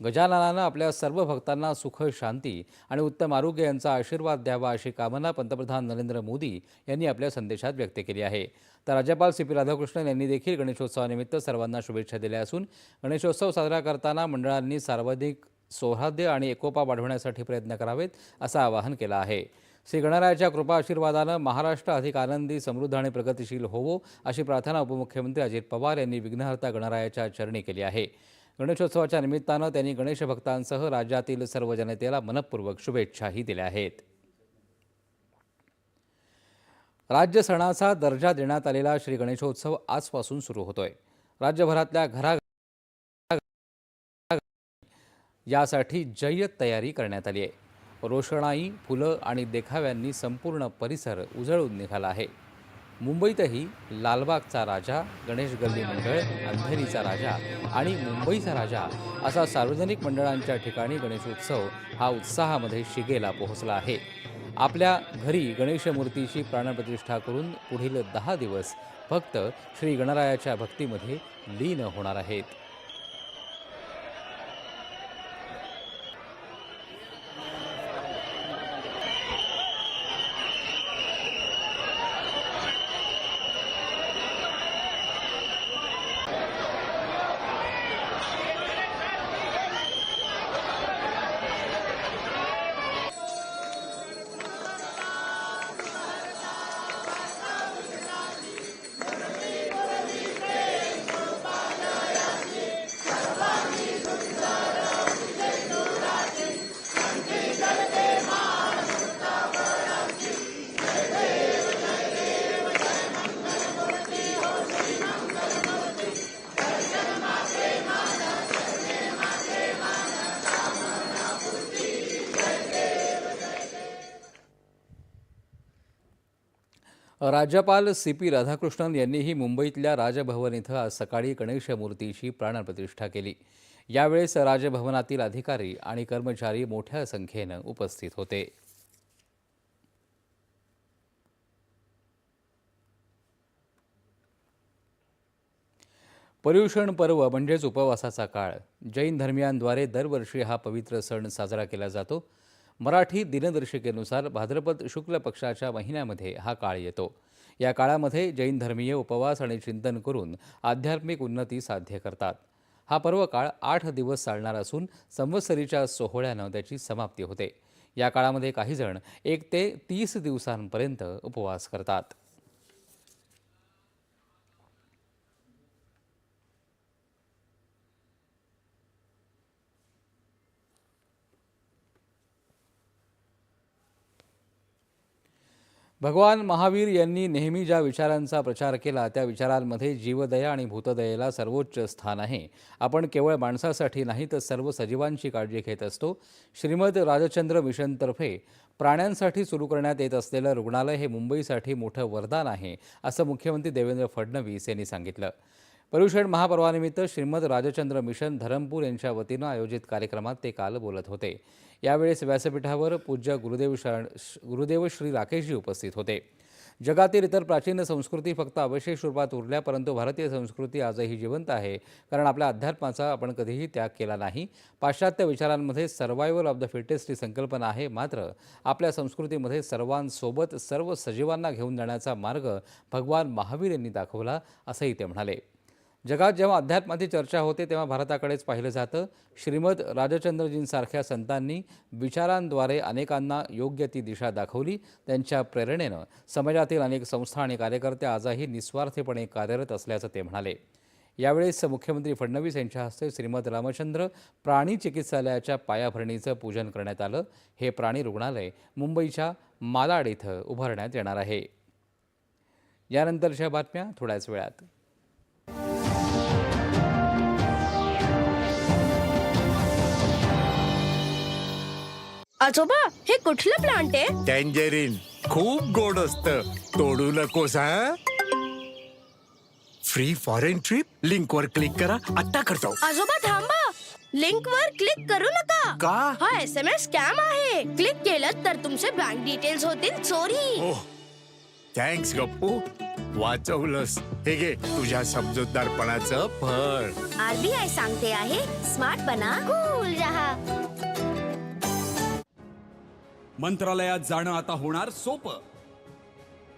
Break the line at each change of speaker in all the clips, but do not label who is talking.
गजाननानं आपल्या सर्व भक्तांना सुख शांती आणि उत्तम आरोग्य यांचा आशीर्वाद द्यावा अशी कामना पंतप्रधान नरेंद्र मोदी यांनी आपल्या संदेशात व्यक्त केली आहे. तर राज्यपाल सी पी राधाकृष्णन यांनी देखील गणेशोत्सवानिमित्त सर्वांना शुभेच्छा दिल्या असून गणेशोत्सव साजरा करताना मंडळांनी सार्वजनिक सौहार्द्य आणि एकोपा वाढवण्यासाठी प्रयत्न करावेत असं आवाहन केलं आहे. श्री गणरायाच्या कृपा आशीर्वादानं महाराष्ट्र अधिक आनंदी समृद्ध आणि प्रगतिशील होवो अशी प्रार्थना उपमुख्यमंत्री अजित पवार यांनी विघ्नहर्ता गणरायाच्या चरणी केली आहे. गणेशोत्सवाच्या निमित्तानं त्यांनी गणेश भक्तांसह राज्यातील सर्व जनतेला मनपूर्वक शुभेच्छाही दिल्या आहेत. राज्य सणाचा दर्जा देण्यात आलेला श्री गणेशोत्सव आजपासून सुरू होतोय. राज्यभरातल्या घरा यासाठी जय्यत तयारी करण्यात आली आहे रोषणाई फुलं आणि देखाव्यांनी संपूर्ण परिसर उजळून निघाला आहे मुंबईतही लालबागचा राजा गणेश गल्ली मंडळ अंधेरीचा राजा आणि मुंबईचा राजा असा सार्वजनिक मंडळांच्या ठिकाणी गणेशोत्सव हा उत्साहामध्ये शिगेला पोहोचला आहे. आपल्या घरी गणेश मूर्तीची प्राणप्रतिष्ठा करून पुढील दहा दिवस फक्त श्री गणरायाच्या भक्तीमध्ये लीन होणार आहेत. राज्यपाल सी पी राधाकृष्णन यांनीही मुंबईतल्या राजभवन इथं आज सकाळी गणेश मूर्तीची प्राणप्रतिष्ठा केली. यावेळेस राजभवनातील अधिकारी आणि कर्मचारी मोठ्या संख्येनं उपस्थित होते. पर्युषण पर्व म्हणजेच उपवासाचा काळ. जैन धर्मियांद्वारे दरवर्षी हा पवित्र सण साजरा केला जातो. मराठी दिनदर्शिकेनुसार भाद्रपद शुक्ल पक्षाच्या महिन्यामध्ये हा काळ येतो. या काळामध्ये जैन धर्मीय उपवास आणि चिंतन करून आध्यात्मिक उन्नती साध्य करतात. हा पर्व काळ आठ दिवस चालणार असून संवत्सरीच्या सोहळ्यानं त्याची समाप्ती होते. या काळामध्ये काहीजण एक ते तीस दिवसांपर्यंत उपवास करतात. भगवान महावीर यांनी नेहमी ज्या विचारांचा प्रचार केला त्या विचारांमध्ये जीवदया आणि भूतदयेला सर्वोच्च स्थान आहे. आपण केवळ माणसासाठी नाही तर सर्व सजीवांची काळजी घेत असतो. श्रीमद राजचंद्र मिशनतर्फे प्राण्यांसाठी सुरू करण्यात येत असलेलं रुग्णालय हे मुंबईसाठी मोठं वरदान आहे असं मुख्यमंत्री देवेंद्र फडणवीस यांनी सांगितलं. पर्युषण महापर्वानिमित्त श्रीमद राजचंद्र मिशन धरमपूर यांच्या वतीनं आयोजित कार्यक्रमात ते काल बोलत होते. यावेळेस व्यासपीठावर पूज्य गुरुदेव शरण गुरुदेव श्री राकेशजी उपस्थित होते. जगातील इतर प्राचीन संस्कृती फक्त अवशेष रूपात उरल्या परंतु भारतीय संस्कृती आजही जिवंत आहे कारण आपल्या अध्यात्माचा आपण कधीही त्याग केला नाही. पाश्चात्य विचारांमध्ये सर्वायवल ऑफ द फिटेस्ट ही संकल्पना आहे मात्र आपल्या संस्कृतीमध्ये सर्वांसोबत सर्व सजीवांना घेऊन जाण्याचा मार्ग भगवान महावीर यांनी दाखवला असंही ते म्हणाले. जगात जेव्हा अध्यात्माची चर्चा होते तेव्हा भारताकडेच पाहिलं जातं. श्रीमद राजचंद्रजींसारख्या संतांनी विचारांद्वारे अनेकांना योग्य ती दिशा दाखवली. त्यांच्या प्रेरणेनं समाजातील अनेक संस्था आणि कार्यकर्ते आजही निस्वार्थीपणे कार्यरत असल्याचं ते म्हणाले. यावेळेस मुख्यमंत्री फडणवीस यांच्या हस्ते श्रीमद रामचंद्र प्राणी चिकित्सालयाच्या पायाभरणीचं पूजन करण्यात आलं. हे प्राणी रुग्णालय मुंबईच्या मालाड इथं उभारण्यात येणार आहे. यानंतरच्या बातम्या थोड्याच वेळात.
आजोबा हे कुठलं प्लांट आहे?
टँजरीन खूप गोड असत. तोडू नकोस हा? फ्री फॉरेन ट्रिप लिंक वर क्लिक करा. आता करतो.
आजोबा थांबा. लिंक वर क्लिक करू नका.
का?
हा एस एम एस स्कॅम आहे. क्लिक केलं तर तुमचे बँक डिटेल्स होतील. चोरी
ओह थँक्स गप्पू. वाचवलंस. हे घे तुझ्या समजूतदारपणाचं फळ.
आरबीआय सांगते आहे स्मार्ट बना कूल
मंत्रालयात जाणं आता होणार सोपं.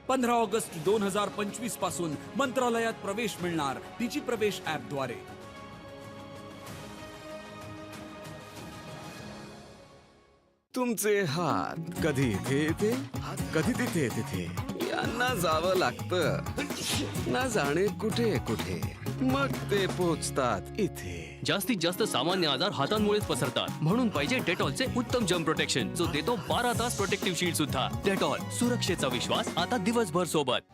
पंधरा ऑगस्ट दोन हजार पंचवीसपासून मंत्रालयात प्रवेश मिळणार डिजी प्रवेश ऍपद्वारे
तुमचे हात कधी इथे येते? कधी तिथे तिथे यांना जावं लागतं. ना जाणे कुठे कुठे? मग ते पोचतात इथे.
जास्तीत जास्त सामान्य आजार हातांमुळेच पसरतात. म्हणून पाहिजे डेटॉलचे उत्तम जम प्रोटेक्शन जो देतो बारा तास प्रोटेक्टिव्ह शील्ड सुद्धा. डेटॉल सुरक्षेचा विश्वास आता दिवसभर सोबत.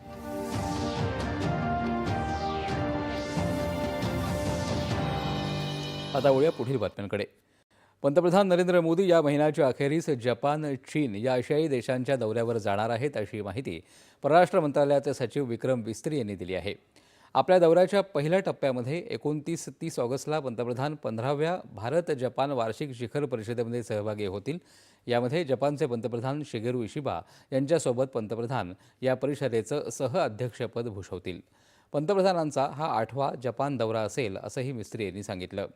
आता वळूया पुढील बातम्यांकडे. पंतप्रधान नरेंद्र मोदी या महिन्याच्या अखेरीस जपान चीन या आशियाई देशांच्या दौऱ्यावर जाणार आहेत अशी माहिती परराष्ट्र मंत्रालयाचे सचिव विक्रम बिस्त्री यांनी दिली आहे. आपल्या दौऱ्याच्या पहिल्या टप्प्यामध्ये एकोणतीस तीस ऑगस्टला पंतप्रधान पंधराव्या भारत जपान वार्षिक शिखर परिषदेमध्ये सहभागी होतील. यामध्ये जपानचे पंतप्रधान शिगेरू इशिबा यांच्यासोबत पंतप्रधान या परिषदेचं सहअध्यक्षपद भूषवतील. पंतप्रधानांचा हा आठवा जपान दौरा असेल असंही मिस्त्री यांनी सांगितलं.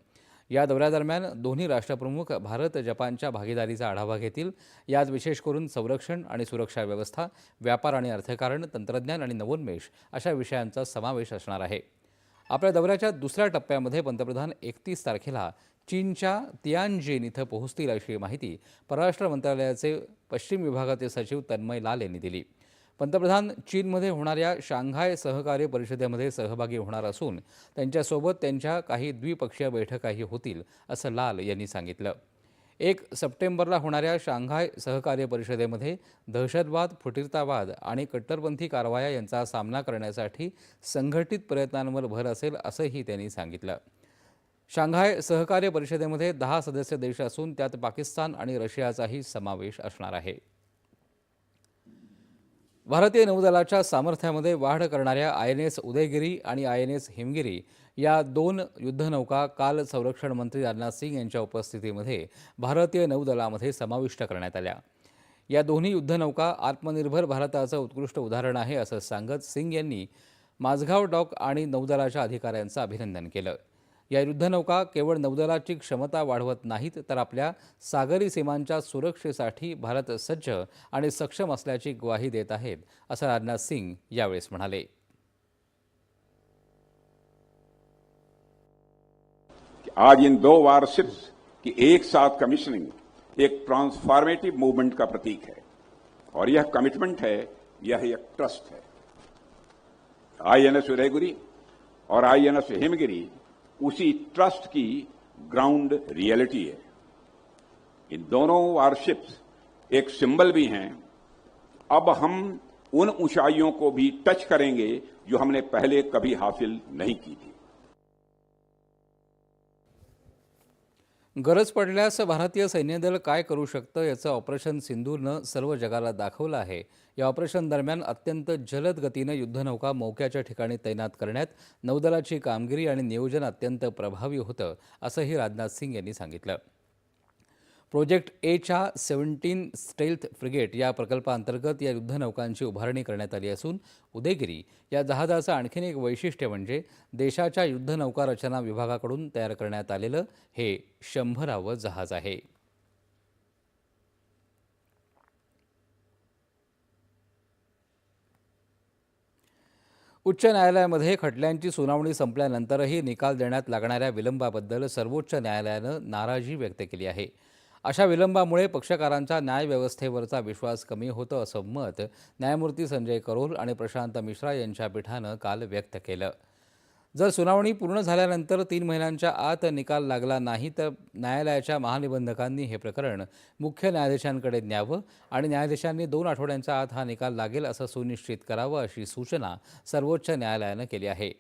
या दौऱ्यादरम्यान दोन्ही राष्ट्रप्रमुख भारत जपानच्या भागीदारीचा आढावा घेतील. यात विशेष करून संरक्षण आणि सुरक्षा व्यवस्था व्यापार आणि अर्थकारण तंत्रज्ञान आणि नवोन्मेष अशा विषयांचा समावेश असणार आहे. आपल्या दौऱ्याच्या दुसऱ्या टप्प्यामध्ये पंतप्रधान एकतीस तारखेला चीनच्या तियानजेन इथं पोहोचतील अशी माहिती परराष्ट्र मंत्रालयाचे पश्चिम विभागाचे सचिव तन्मय लाल यांनी दिली. पंतप्रधान चीनमध्ये होणाऱ्या शांघाय सहकार्य परिषदेमध्ये सहभागी होणार असून त्यांच्यासोबत त्यांच्या काही द्विपक्षीय बैठकाही होतील असं लाल यांनी सांगितलं. एक सप्टेंबरला होणाऱ्या शांघाय सहकार्य परिषदेमध्ये दहशतवाद फुटीरतावाद आणि कट्टरपंथी कारवाया यांचा सामना करण्यासाठी संघटित प्रयत्नांवर भर असेल असंही त्यांनी सांगितलं. शांघाय सहकार्य परिषदेमध्ये दहा सदस्य देश असून त्यात पाकिस्तान आणि रशियाचाही समावेश असणार आहे. भारतीय नौदलाच्या सामर्थ्यामध्ये वाढ करणाऱ्या आय एन एस उदयगिरी आणि आय एन एस हिमगिरी या दोन युद्धनौका काल संरक्षण मंत्री राजनाथ सिंग यांच्या उपस्थितीमध्ये भारतीय नौदलामध्ये समाविष्ट करण्यात आल्या. या दोन्ही युद्धनौका आत्मनिर्भर भारताचं उत्कृष्ट उदाहरण आहे असं सांगत सिंग यांनी माझगाव डॉक आणि नौदलाच्या अधिकाऱ्यांचं अभिनंदन केलं. या युद्धनौका केवळ नौदलाची क्षमता वाढवत नाहीत तर आपल्या सागरी सीमांच्या सुरक्षेसाठी भारत सज्ज आणि सक्षम असल्याची ग्वाही देत आहेत असं राजनाथ सिंग यावेळेस म्हणाले.
आज इन दो वारशिप्स की एक साथ कमीशनिंग एक ट्रांसफॉर्मेटिव मूवमेंट का प्रतीक है और यह कमिटमेंट है यह एक ट्रस्ट है। आई एन एस उदयगिरी और आई एन एस हिमगिरी उसी ट्रस्ट की ग्राउंड रियलिटी है। इन दोनों वारशिप्स एक सिंबल भी हैं। अब हम उन ऊंचाइयों को भी टच करेंगे जो हमने पहले कभी हासिल नहीं की थी।
गरज पडल्यास भारतीय सैन्यदल काय करू शकतं याचं ऑपरेशन सिंधूरनं सर्व जगाला दाखवलं आहे. या ऑपरेशन दरम्यान अत्यंत जलद गतीनं युद्धनौका मोक्याच्या ठिकाणी तैनात करण्यात नौदलाची कामगिरी आणि नियोजन अत्यंत प्रभावी होतं असंही राजनाथ सिंग यांनी सांगितलं. प्रोजेक्ट एच्या सेव्हन्टीन स्टेल्थ फ्रिगेट या प्रकल्पाअंतर्गत या युद्धनौकांची उभारणी करण्यात आली असून उदयगिरी या जहाजाचं आणखीन एक वैशिष्ट्य म्हणजे देशाच्या युद्धनौका रचना विभागाकडून तयार करण्यात आलेलं हे शंभरावं जहाज आहे. उच्च न्यायालयामध्ये खटल्यांची सुनावणी संपल्यानंतरही निकाल देण्यात लागणाऱ्या विलंबाबद्दल सर्वोच्च न्यायालयानं नाराजी व्यक्त केली आहे. अशा विलंबामुळे पक्षकारांचा न्यायव्यवस्थेवरचा विश्वास कमी होतो असं मत न्यायमूर्ती संजय करोल आणि प्रशांत मिश्रा यांच्या पीठानं काल व्यक्त केलं. जर सुनावणी पूर्ण झाल्यानंतर तीन महिन्यांच्या आत निकाल लागला नाही तर न्यायालयाच्या महानिबंधकांनी हे प्रकरण मुख्य न्यायाधीशांकडे न्यावं आणि न्यायाधीशांनी दोन आठवड्यांच्या आत हा निकाल लागेल असं सुनिश्चित करावं अशी सूचना सर्वोच्च न्यायालयानं केली आहे.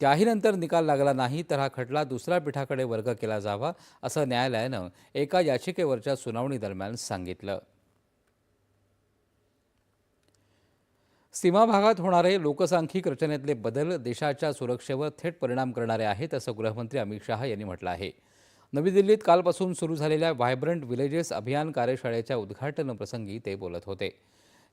त्याही नंतर निकाल लागला नाही तर हा खटला दुसऱ्या पीठाकडे वर्ग केला जावा असं न्यायालयानं एका याचिकेवरच्या सुनावणी दरम्यान सांगितलं. सीमा भागात होणारे लोकसांख्यिक रचनेतले बदल देशाच्या सुरक्षेवर थेट परिणाम करणारे आहेत असं गृहमंत्री अमित शहा यांनी म्हटलं आहे. नवी दिल्लीत कालपासून सुरू झालेल्या व्हायब्रंट विलेजेस अभियान कार्यशाळेच्या उद्घाटन प्रसंगी ते बोलत होते.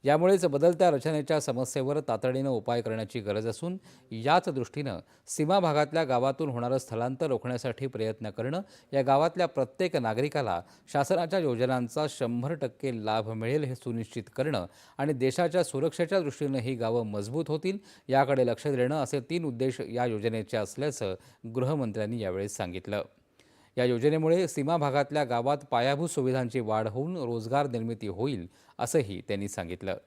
यामुळेच बदलत्या रचनेच्या समस्येवर तातडीनं उपाय करण्याची गरज असून याच दृष्टीनं सीमा भागातल्या गावातून होणारं स्थलांतर रोखण्यासाठी प्रयत्न करणं या गावातल्या प्रत्येक नागरिकाला शासनाच्या योजनांचा शंभर टक्के लाभ मिळेल हे सुनिश्चित करणं आणि देशाच्या सुरक्षेच्या दृष्टीनं ही गावं मजबूत होतील याकडे लक्ष देणं असे तीन उद्देश या योजनेचे असल्याचं गृहमंत्र्यांनी यावेळी सांगितलं. या योजनेमुळे सीमा भागातल्या गावात पायाभूत सुविधांची वाढ होऊन रोजगार निर्मिती होईल असंही त्यांनी सांगितलं.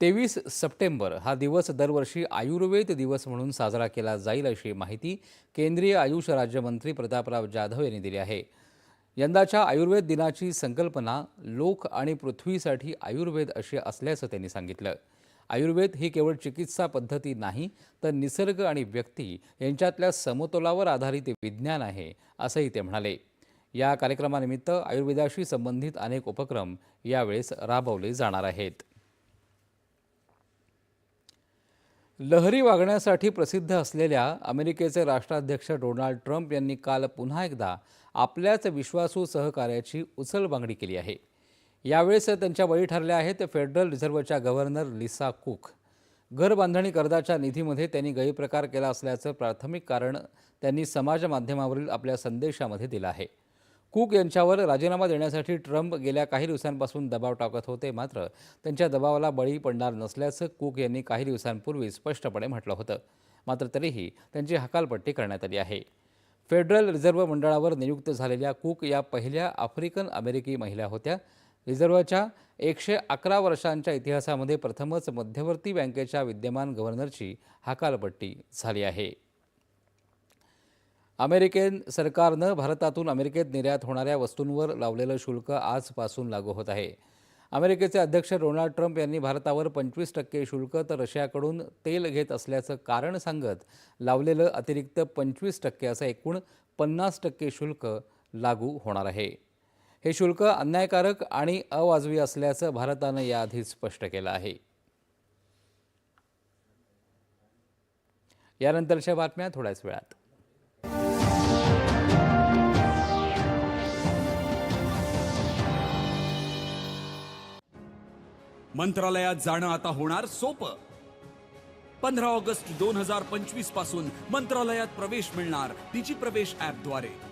तेवीस सप्टेंबर हा दिवस दरवर्षी आयुर्वेद दिवस म्हणून साजरा केला जाईल अशी माहिती केंद्रीय आयुष राज्यमंत्री प्रतापराव जाधव यांनी दिली आहे. यंदाच्या आयुर्वेद दिनाची संकल्पना लोक आणि पृथ्वीसाठी आयुर्वेद अशी असल्याचं त्यांनी सांगितलं. आयुर्वेद ही केवळ चिकित्सा पद्धती नाही तर निसर्ग आणि व्यक्ती यांच्यातल्या समतोलावर आधारित विज्ञान आहे असंही ते म्हणाले. या कार्यक्रमानिमित्त आयुर्वेदाशी संबंधित अनेक उपक्रम यावेळेस राबवले जाणार आहेत. लहरी वागण्यासाठी प्रसिद्ध असलेल्या अमेरिकेचे राष्ट्राध्यक्ष डोनाल्ड ट्रम्प यांनी काल पुन्हा एकदा आपल्याच विश्वासू सहकार्याची उचलबांगडी केली आहे. यावेळेस त्यांच्या बळी ठरल्या आहेत फेडरल रिझर्व्हच्या गव्हर्नर लिसा कुक घर बांधणी कर्जाच्या निधीमध्ये त्यांनी गैरप्रकार केला असल्याचं प्राथमिक कारण त्यांनी समाज माध्यमावरील आपल्या संदेशामध्ये दिलं आहे. कुक यांच्यावर राजीनामा देण्यासाठी ट्रम्प गेल्या काही दिवसांपासून दबाव टाकत होते मात्र त्यांच्या दबावाला बळी पडणार नसल्याचं कुक यांनी काही दिवसांपूर्वी स्पष्टपणे म्हटलं होतं. मात्र तरीही त्यांची हकालपट्टी करण्यात आली आहे. फेडरल रिझर्व्ह मंडळावर नियुक्त झालेल्या कुक या पहिल्या आफ्रिकन अमेरिकी महिला होत्या. रिझर्व्हच्या एकशे अकरा वर्षांच्या इतिहासामध्ये प्रथमच मध्यवर्ती बँकेच्या विद्यमान गव्हर्नरची हकालपट्टी झाली आहे. अमेरिकन सरकारनं भारतातून अमेरिकेत निर्यात होणाऱ्या वस्तूंवर लावलेलं शुल्क आजपासून लागू होत आहे. अमेरिकेचे अध्यक्ष डोनाल्ड ट्रम्प यांनी भारतावर पंचवीस टक्के शुल्क तर रशियाकडून तेल घेत असल्याचं कारण सांगत लावलेलं अतिरिक्त पंचवीस टक्के असं एकूण पन्नास टक्के शुल्क लागू होणार आहे. हे शुल्क अन्यायकारक आणि अवाजवी असल्याचं भारतानं याआधीच स्पष्ट केलं आहे. यानंतरच्या बातम्या थोड्याच वेळात.
मंत्रालयात जाणं आता होणार सोपं. पंधरा ऑगस्ट दोन हजार पंचवीसपासून मंत्रालयात प्रवेश मिळणार डिजी प्रवेश ॲपद्वारे.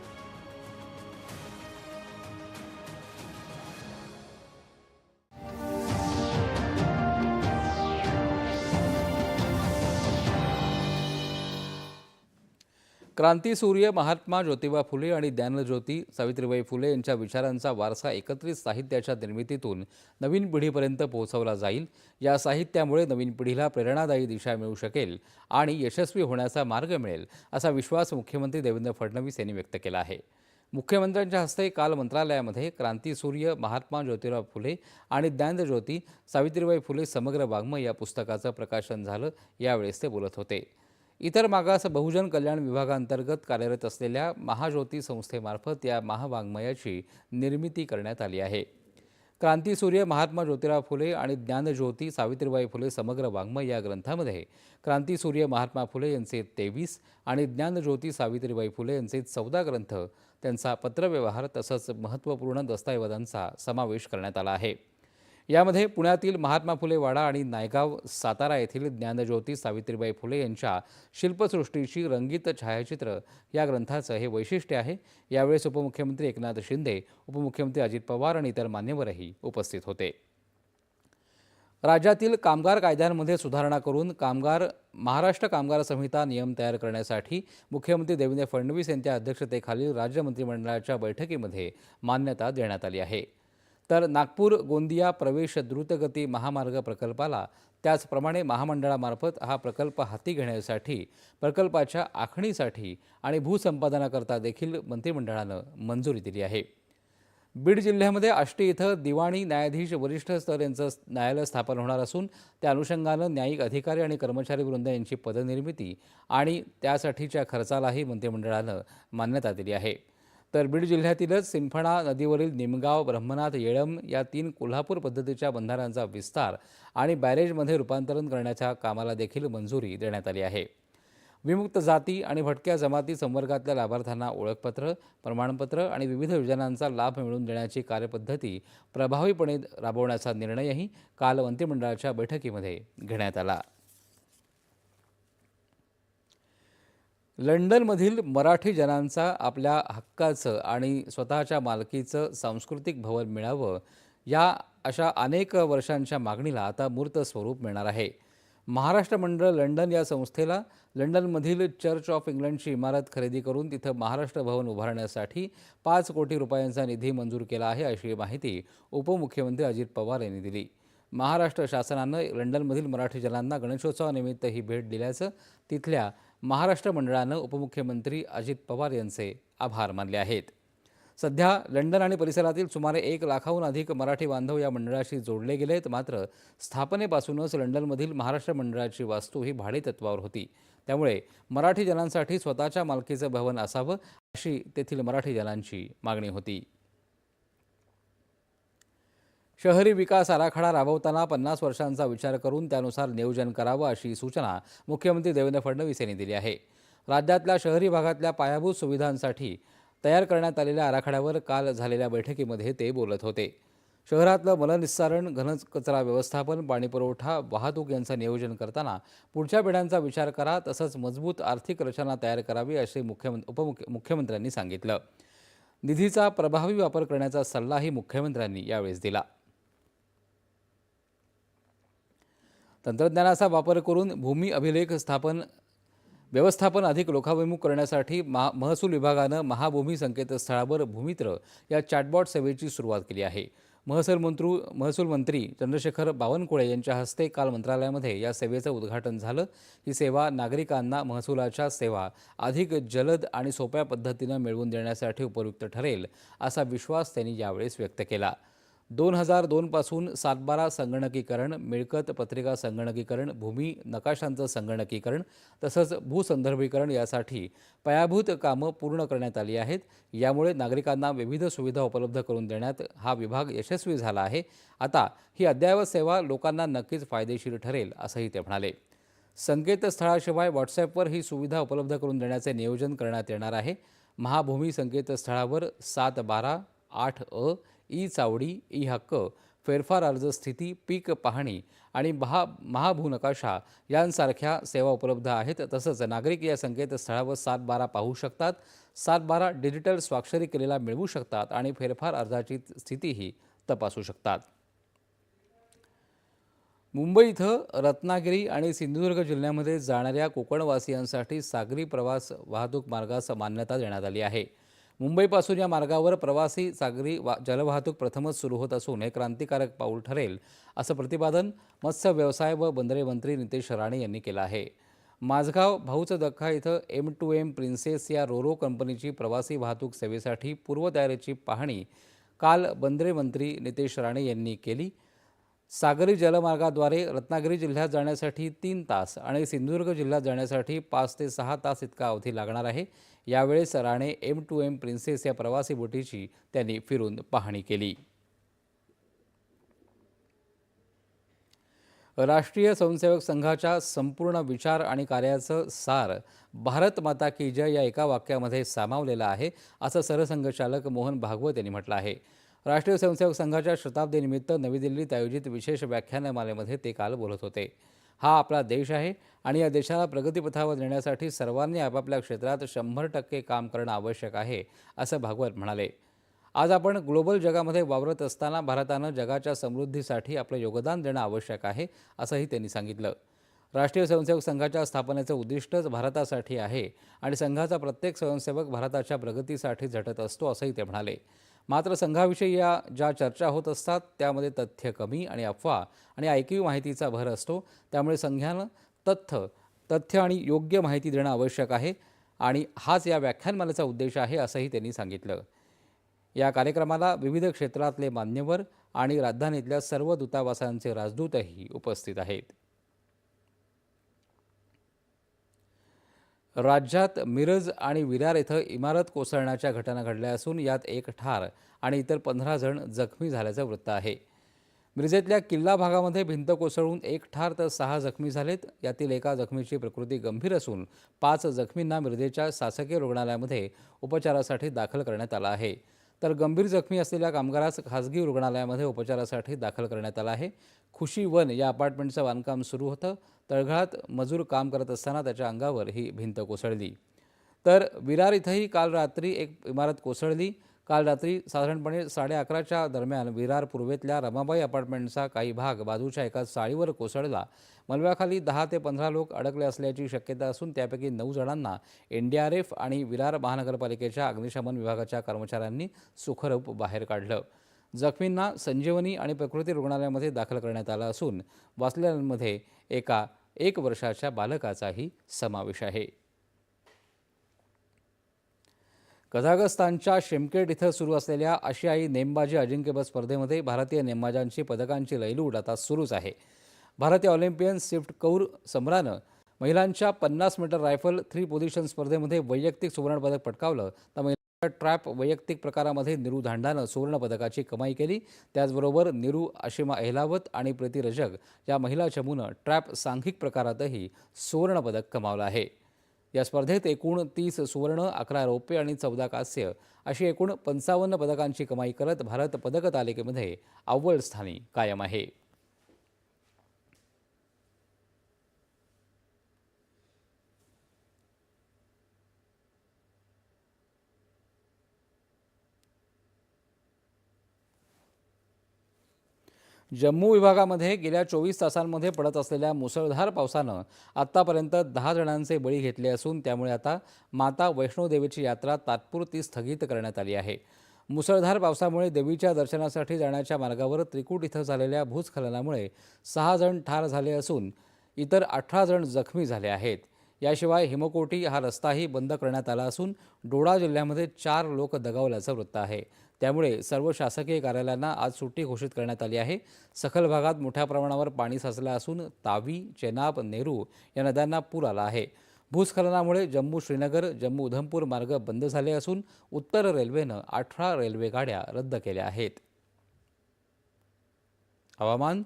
क्रांतीसूर्य महात्मा ज्योतिबा फुले आणि ज्ञानज्योती सावित्रीबाई फुले यांच्या विचारांचा वारसा एकत्रित साहित्याच्या निर्मितीतून नवीन पिढीपर्यंत पोहोचवला जाईल. या साहित्यामुळे नवीन पिढीला प्रेरणादायी दिशा मिळू शकेल आणि यशस्वी होण्याचा मार्ग मिळेल असा विश्वास मुख्यमंत्री देवेंद्र फडणवीस यांनी व्यक्त केला आहे. मुख्यमंत्र्यांच्या हस्ते काल मंत्रालयामध्ये क्रांतीसूर्य महात्मा ज्योतिराव फुले आणि ज्ञानज्योती सावित्रीबाई फुले समग्र वाङ्मय या पुस्तकाचं प्रकाशन झालं यावेळेस ते बोलत होते. इतर मागास बहुजन कल्याण विभागांतर्गत कार्यरत असलेल्या महाज्योती संस्थेमार्फत या महावाङ्मयाची निर्मिती करण्यात आली आहे. क्रांतीसूर्य महात्मा ज्योतिराव फुले आणि ज्ञानज्योती सावित्रीबाई फुले समग्र वाङ्मय या ग्रंथामध्ये क्रांतीसूर्य महात्मा फुले यांचे तेवीस आणि ज्ञानज्योती सावित्रीबाई फुले यांचे चौदा ग्रंथ त्यांचा पत्रव्यवहार तसंच महत्त्वपूर्ण दस्तऐवजांचा समावेश करण्यात आला आहे. यामध्ये पुण्यातील महात्मा फुले वाडा आणि नायगाव सातारा येथील ज्ञानज्योती सावित्रीबाई फुले यांच्या शिल्पसृष्टीची रंगीत छायाचित्र या ग्रंथाचं हे वैशिष्ट्य आहे. यावेळेस उपमुख्यमंत्री एकनाथ शिंदे उपमुख्यमंत्री अजित पवार आणि इतर मान्यवरही उपस्थित होते. राज्यातील कामगार कायद्यांमध्ये सुधारणा करून कामगार महाराष्ट्र कामगार संहिता नियम तयार करण्यासाठी मुख्यमंत्री देवेंद्र फडणवीस यांच्या अध्यक्षतेखालील राज्य मंत्रिमंडळाच्या बैठकीमध्ये मान्यता देण्यात आली आहे. तर नागपूर गोंदिया प्रवेश द्रुतगती महामार्ग प्रकल्पाला त्याचप्रमाणे महामंडळामार्फत हा प्रकल्प हाती घेण्यासाठी प्रकल्पाच्या आखणीसाठी आणि भूसंपादनाकरता देखील मंत्रिमंडळानं मंजुरी दिली आहे. बीड जिल्ह्यामध्ये आष्टी इथं दिवाणी न्यायाधीश वरिष्ठ स्तर यांचं न्यायालय स्थापन होणार असून त्या अनुषंगानं न्यायिक अधिकारी आणि कर्मचारी वृंद यांची पदनिर्मिती आणि त्यासाठीच्या खर्चालाही मंत्रिमंडळानं मान्यता दिली आहे. तर बीड जिल्ह्यातीलच सिंफणा नदीवरील निमगाव ब्रह्मनाथ येळम या तीन कोल्हापूर पद्धतीच्या बंधाऱ्यांचा विस्तार आणि बॅरेजमध्ये रूपांतरण करण्याच्या कामाला देखील मंजुरी देण्यात आली आहे. विमुक्त जाती आणि भटक्या जमाती संवर्गातल्या लाभार्थ्यांना ओळखपत्र प्रमाणपत्र आणि विविध योजनांचा लाभ मिळवून देण्याची कार्यपद्धती प्रभावीपणे राबवण्याचा निर्णयही काल मंत्रिमंडळाच्या बैठकीमध्ये घेण्यात आला. लंडनमधील मराठी जनांचा आपल्या हक्काचं आणि स्वतःच्या मालकीचं सांस्कृतिक भवन मिळावं या अशा अनेक वर्षांच्या मागणीला आता मूर्त स्वरूप मिळणार आहे. महाराष्ट्र मंडळ लंडन या संस्थेला लंडनमधील चर्च ऑफ इंग्लंडची इमारत खरेदी करून तिथं महाराष्ट्र भवन उभारण्यासाठी पाच कोटी रुपयांचा निधी मंजूर केला आहे अशी माहिती उपमुख्यमंत्री अजित पवार यांनी दिली. महाराष्ट्र शासनानं लंडनमधील मराठी जनांना गणेशोत्सवानिमित्त ही भेट दिल्याचं तिथल्या महाराष्ट्र मंडळानं उपमुख्यमंत्री अजित पवार यांचे आभार मानले आहेत. सध्या लंडन आणि परिसरातील सुमारे एक लाखाहून अधिक मराठी बांधव या मंडळाशी जोडले गेलेत मात्र स्थापनेपासूनच लंडनमधील महाराष्ट्र मंडळाची वास्तू ही भाडेतत्वावर होती. त्यामुळे मराठी जनांसाठी स्वतःच्या मालकीचं भवन असावं अशी तेथील मराठी जनांची मागणी होती. शहरी विकास आराखडा राबवताना पन्नास वर्षांचा विचार करून त्यानुसार नियोजन करावं अशी सूचना मुख्यमंत्री देवेंद्र फडणवीस यांनी दिली आहे. राज्यातल्या शहरी भागातल्या पायाभूत सुविधांसाठी तयार करण्यात आलेल्या आराखड्यावर काल झालेल्या बैठकीमध्ये ते बोलत होते. शहरातलं मलनिस्सारण घनकचरा व्यवस्थापन पाणीपुरवठा वाहतूक यांचं नियोजन करताना पुढच्या पिढ्यांचा विचार करा तसंच मजबूत आर्थिक रचना तयार करावी असे मुख्यमंत्री उपमुख्य मुख्यमंत्र्यांनी सांगितलं. निधीचा प्रभावी वापर करण्याचा सल्लाही मुख्यमंत्र्यांनी यावेळेस दिला. तंत्रज्ञानाचा वापर करून भूमी अभिलेख स्थापन व्यवस्थापन अधिक लोकाभिमुख करण्यासाठी महा महसूल विभागानं महाभूमी संकेतस्थळावर भूमित्र या चॅटबॉट सेवेची सुरुवात केली आहे. महसूल मंत्री महसूल मंत्री चंद्रशेखर बावनकुळे यांच्या हस्ते काल मंत्रालयामध्ये या सेवेचं उद्घाटन झालं. ही सेवा नागरिकांना महसुलाच्या सेवा अधिक जलद आणि सोप्या पद्धतीनं मिळवून देण्यासाठी उपयुक्त ठरेल असा विश्वास त्यांनी यावेळेस व्यक्त केला. दोन हजार दोनपासून सातबारा संगणकीकरण मिळकत पत्रिका संगणकीकरण भूमी नकाशांचं संगणकीकरण तसंच भूसंदर्भीकरण यासाठी पायाभूत कामं पूर्ण करण्यात आली आहेत. यामुळे नागरिकांना विविध सुविधा उपलब्ध करून देण्यात हा विभाग यशस्वी झाला आहे. आता ही अद्ययावत सेवा लोकांना नक्कीच फायदेशीर ठरेल असंही ते म्हणाले. संकेतस्थळाशिवाय व्हॉट्सॲपवर ही सुविधा उपलब्ध करून देण्याचे नियोजन करण्यात येणार आहे. महाभूमी संकेतस्थळावर सात बारा आठ अ ई चावडी ई हक्क फेरफार अर्ज स्थिती पीक पाहणी आणि महा महाभूनकाशा यांसारख्या सेवा उपलब्ध आहेत. तसंच नागरिक या संकेतस्थळावर सात बारा पाहू शकतात. सात बारा डिजिटल स्वाक्षरी केलेला मिळवू शकतात आणि फेरफार अर्जाची स्थितीही तपासू शकतात. मुंबई इथं रत्नागिरी आणि सिंधुदुर्ग जिल्ह्यामध्ये जाणाऱ्या कोकणवासियांसाठी सागरी प्रवास वाहतूक मार्गास मान्यता देण्यात आली आहे. मुंबईपासून या मार्गावर प्रवासी सागरी वा जलवाहतूक प्रथमच सुरू होत असून हे क्रांतिकारक पाऊल ठरेल असं प्रतिपादन मत्स्य व्यवसाय व बंदरे मंत्री नितेश राणे यांनी केलं आहे. माझगाव भाऊचं दख्खा इथं एम टू एम प्रिन्सेस या रोरो कंपनीची प्रवासी वाहतूक सेवेसाठी पूर्वतयारीची पाहणी काल बंदरे मंत्री नितेश राणे यांनी केली. सागरी जलमार्गाद्वारे रत्नागिरी जिल्ह्यात जाण्यासाठी तीन तास आणि सिंधुदुर्ग जिल्ह्यात जाण्यासाठी पाच ते सहा तास इतका अवधी लागणार आहे. यावेळेस Rane M two M princess या प्रवासी बोटीची त्यांनी फिरून पाहणी केली. राष्ट्रीय स्वयंसेवक संघाच्या संपूर्ण विचार आणि कार्याचं सार भारत माता की जय या एका वाक्यामध्ये सामावलेलं आहे असं सरसंघचालक मोहन भागवत यांनी म्हटलं आहे. राष्ट्रीय स्वयंसेवक संघाच्या शताब्दीनिमित्त नवी दिल्लीत आयोजित विशेष व्याख्यानमालेमध्ये ते काल बोलत होते. हा आपला देश आहे आणि या देशाला प्रगतीपथावर नेण्यासाठी सर्वांनी आपापल्या क्षेत्रात शंभर टक्के काम करणं आवश्यक आहे असं भागवत म्हणाले. आज आपण ग्लोबल जगामध्ये वावरत असताना भारतानं जगाच्या समृद्धीसाठी आपलं योगदान देणं आवश्यक आहे असंही त्यांनी सांगितलं. राष्ट्रीय स्वयंसेवक संघाच्या स्थापनेचं उद्दिष्टच भारतासाठी आहे आणि संघाचा प्रत्येक स्वयंसेवक भारताच्या प्रगतीसाठी झटत असतो असंही ते म्हणाले. मात्र संघाविषयी या ज्या चर्चा होत असतात त्यामध्ये तथ्य कमी आणि अफवा आणि ऐकीव माहितीचा भर असतो. त्यामुळे संघानं तथ्य तथ्य आणि योग्य माहिती देणं आवश्यक आहे आणि हाच या व्याख्यानमालेचा उद्देश आहे असंही त्यांनी सांगितलं. या कार्यक्रमाला विविध क्षेत्रातले मान्यवर आणि राजधानीतल्या सर्व दूतावासांचे राजदूतही उपस्थित आहेत. राज्यात मिरज आणि विरार इथं इमारत कोसळण्याच्या घटना घडल्या असून यात एक ठार आणि इतर पंधरा जण जखमी झाल्याचं वृत्त आहे. मिरजेतल्या किल्ला भागामध्ये भिंत कोसळून एक ठार तर सहा जखमी झालेत. यातील एका जखमीची प्रकृती गंभीर असून पाच जखमींना मिरजेच्या शासकीय रुग्णालयामध्ये उपचारासाठी दाखल करण्यात आलं आहे. तर गंभीर जखमी असलेल्या कामगारास खासगी रुग्णालयामध्ये उपचारासाठी दाखल करण्यात आला आहे. खुशी वन या अपार्टमेंटचं बांधकाम सुरू होतं. तळघळात मजूर काम करत असताना त्याच्या अंगावर ही भिंत कोसळली. तर विरार इथंही काल रात्री एक इमारत कोसळली. काल रात्री साधारणपणे साडे अकराच्या दरम्यान विरार पूर्वेतल्या रमाबाई अपार्टमेंटचा काही भाग बाजूच्या एका चाळीवर कोसळला. मलब्याखाली दहा ते पंधरा लोक अडकले असल्याची शक्यता असून त्यापैकी नऊ जणांना एनडीआरएफ डी आर एफ आणि विरार महानगरपालिकेच्या अग्निशमन विभागाच्या कर्मचाऱ्यांनी सुखरूप बाहेर काढलं. जखमींना संजीवनी आणि प्रकृती रुग्णालयामध्ये दाखल करण्यात आलं असून वाचलेल्यांमध्ये एका एक वर्षाच्या बालकाचाही समावेश आहे. कझाकस्तानच्या शेमकेट इथं सुरू असलेल्या आशियाई नेमबाजी अजिंक्यपद स्पर्धेमध्ये भारतीय नेमबाजांची पदकांची लैलूट आता सुरूच आहे. भारतीय ऑलिम्पियन स्विफ्ट कौर सम्रानं महिलांच्या पन्नास मीटर रायफल थ्री पोझिशन स्पर्धेमध्ये वैयक्तिक सुवर्णपदक पटकावलं. तर महिलांच्या ट्रॅप वैयक्तिक प्रकारामध्ये निरू धांडानं सुवर्णपदकाची कमाई केली. त्याचबरोबर निरू आशिमा एहलावत आणि प्रीती रजक या महिला चमूनं ट्रॅप सांघिक प्रकारातही सुवर्णपदक कमावलं आहे. या स्पर्धेत एकूण तीस सुवर्ण अकरा रौप्य आणि चौदा कांस्य अशी एकूण पंचावन्न पदकांची कमाई करत भारत पदक तालिकेमध्ये अव्वल स्थानी कायम आहे. जम्मू विभागामध्ये गेल्या चोवीस तासांमध्ये पडत असलेल्या मुसळधार पावसानं आत्तापर्यंत दहा जणांचे बळी घेतले असून त्यामुळे आता माता वैष्णोदेवीची यात्रा तात्पुरती स्थगित करण्यात आली आहे. मुसळधार पावसामुळे देवीच्या दर्शनासाठी जाण्याच्या मार्गावर त्रिकूट इथं झालेल्या भूस्खलनामुळे सहा जण ठार झाले असून इतर अठरा जण जखमी झाले आहेत. याशिवाय हिमकोटी हा रस्ताही बंद करण्यात आला असून डोडा जिल्ह्यामध्ये चार लोक दगावल्याचं वृत्त आहे. त्यामुळे सर्व शासकीय कार्यालयांना आज सुट्टी घोषित करण्यात आली आहे. सखल भागात मोठ्या प्रमाणावर पाणी साचलं असून तावी चेनाब नेहरू या नद्यांना पूर आला आहे. भूस्खलनामुळे जम्मू श्रीनगर जम्मू उधमपूर मार्ग बंद झाले असून उत्तर रेल्वेनं अठरा रेल्वे गाड्या रद्द केल्या आहेत. हवामान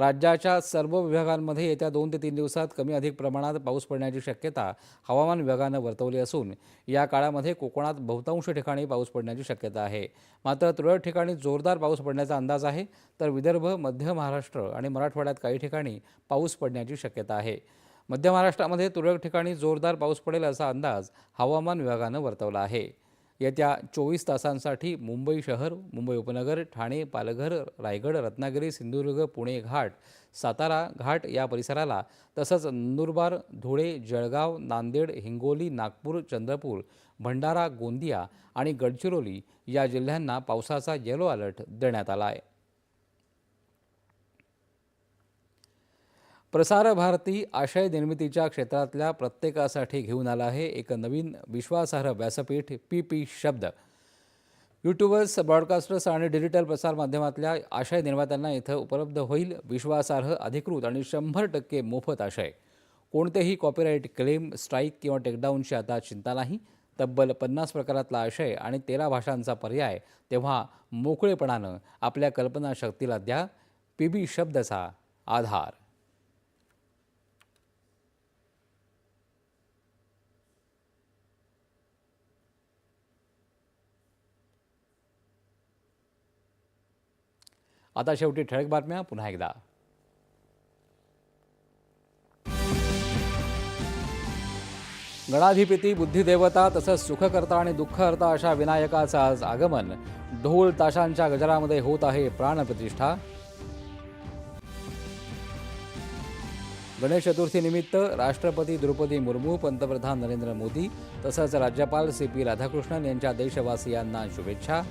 राज्याच्या सर्व विभागांमध्ये येत्या दोन ते तीन दिवसात कमी अधिक प्रमाणात पाऊस पडण्याची शक्यता हवामान विभागानं वर्तवली असून या काळामध्ये कोकणात बहुतांश ठिकाणी पाऊस पडण्याची शक्यता आहे. मात्र तुरळक ठिकाणी जोरदार पाऊस पडण्याचा अंदाज आहे तर विदर्भ मध्य महाराष्ट्र आणि मराठवाड्यात काही ठिकाणी पाऊस पडण्याची शक्यता आहे. मध्य महाराष्ट्रामध्ये तुरळक ठिकाणी जोरदार पाऊस पडेल असा अंदाज हवामान विभागानं वर्तवला आहे. येत्या चोवीस तासांसाठी मुंबई शहर मुंबई उपनगर ठाणे पालघर रायगड रत्नागिरी सिंधुदुर्ग पुणे घाट सातारा घाट या परिसराला तसंच नंदुरबार धुळे जळगाव नांदेड हिंगोली नागपूर चंद्रपूर भंडारा गोंदिया आणि गडचिरोली या जिल्ह्यांना पावसाचा येलो अलर्ट देण्यात आला आहे. प्रसार भारती आशय निर्मितीच्या क्षेत्रातल्या प्रत्येकासाठी घेऊन आला आहे एक नवीन विश्वासार्ह व्यासपीठ P P Shabd. YouTubers broadcasters आणि डिजिटल प्रसार माध्यमातल्या आशय निर्मात्यांना इथं उपलब्ध होईल विश्वासार्ह अधिकृत आणि शंभर टक्के मोफत आशय. कोणतेही कॉपीराईट क्लेम स्ट्राईक किंवा टेकडाऊनची आता चिंता नाही. तब्बल पन्नास प्रकारातला आशय आणि तेरा भाषांचा पर्याय तेव्हा मोकळेपणानं आपल्या कल्पनाशक्तीला द्या. पी बी शब्दचा आधार. आता शेवटी ठळक बातम्या पुन्हा एकदा. गणाधिपती बुद्धिदेवता तसंच सुखकर्ता आणि दुःखकर्ता अशा विनायकाचं आज आगमन. ढोल ताशांच्या गजरामध्ये होत आहे प्राणप्रतिष्ठा. गणेश चतुर्थीनिमित्त राष्ट्रपती द्रौपदी मुर्मू पंतप्रधान नरेंद्र मोदी तसंच राज्यपाल सी पी राधाकृष्णन यांच्या देशवासियांना शुभेच्छा.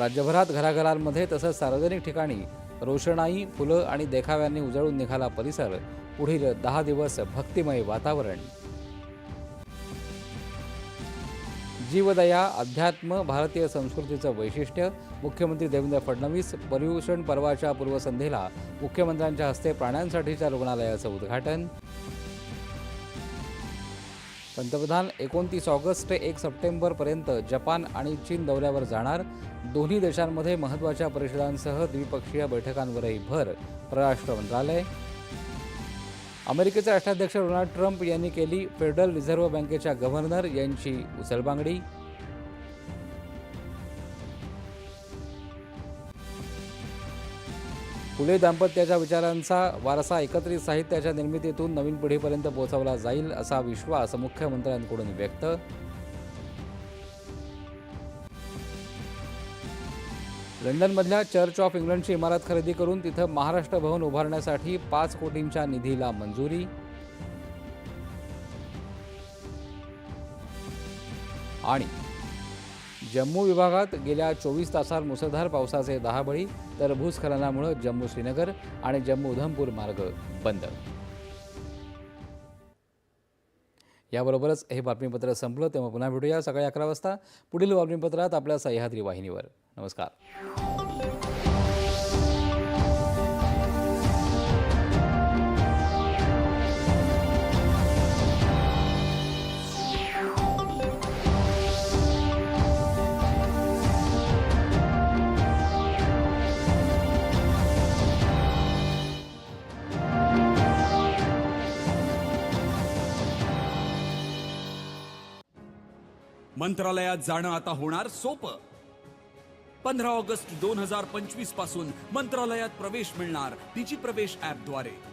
राज्यभरात घराघरांमध्ये तसंच सार्वजनिक ठिकाणी रोषणाई फुलं आणि देखाव्यांनी उजळून निघाला परिसर. पुढील दहा दिवस भक्तिमय वातावरण. जीवदया अध्यात्म भारतीय संस्कृतीचं वैशिष्ट्य. मुख्यमंत्री देवेंद्र फडणवीस पर्युषण पर्वाच्या पूर्वसंध्येला मुख्यमंत्र्यांच्या हस्ते प्राण्यांसाठीच्या रुग्णालयाचं उद्घाटन. पंतप्रधान एकोणतीस ऑगस्ट ते एक सप्टेंबरपर्यंत जपान आणि चीन दौऱ्यावर जाणार. दोन्ही देशांमध्ये महत्त्वाच्या परिषदांसह द्विपक्षीय बैठकांवरही भर परराष्ट्र मंत्रालय. अमेरिकेचे राष्ट्राध्यक्ष डोनाल्ड ट्रम्प यांनी केली फेडरल रिझर्व्ह बँकेच्या गव्हर्नर यांची उचलबांगडी. फुले दाम्पत्याच्या विचारांचा वारसा एकत्रित साहित्याच्या निर्मितीतून नवीन पिढीपर्यंत पोहोचवला जाईल असा विश्वास मुख्यमंत्र्यांकडून व्यक्त लंडनमधल्या चर्च ऑफ इंग्लंडची इमारत खरेदी करून तिथं महाराष्ट्र भवन उभारण्यासाठी पाच कोटींच्या निधीला मंजुरी. आणि जम्मू विभागात गेल्या चोवीस तासात मुसळधार पावसाचे दहा बळी तर भूस्खलनामुळे जम्मू श्रीनगर आणि जम्मू उधमपूर मार्ग बंद. याबरोबरच हे बातमीपत्र संपलं तेव्हा पुन्हा भेटूया सकाळी अकरा वाजता. पुढील बातमीपत्रात आपल्या सह्याद्री वाहिनीवर. नमस्कार.
मंत्रालयात जाणं आता होणार सोपं. पंधरा ऑगस्ट दोन हजार पंचवीसपासून मंत्रालयात प्रवेश मिळणार डिजी प्रवेश ॲपद्वारे.